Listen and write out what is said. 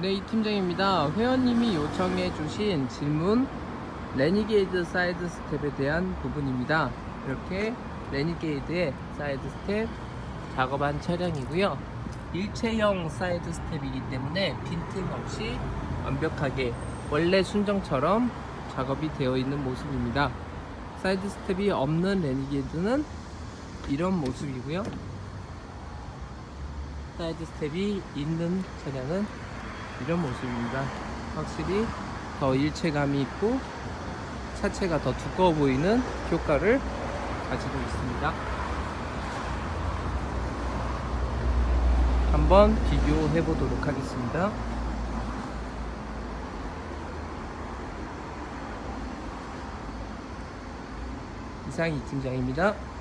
네, 이 팀장입니다. 회원님이 요청해 주신 질문 레니게이드 사이드 스텝에 대한 부분입니다. 이렇게 레니게이드의 사이드 스텝 작업한 차량이고요. 일체형 사이드 스텝이기 때문에 빈틈없이 완벽하게 원래 순정처럼 작업이 되어 있는 모습입니다. 사이드 스텝이 없는 레니게이드는 이런 모습이고요. 사이드 스텝이 있는 차량은 이런 모습입니다. 확실히 더 일체감이 있고 차체가 더 두꺼워 보이는 효과를 가지고 있습니다. 한번 비교해 보도록 하겠습니다. 이상 이 팀장입니다.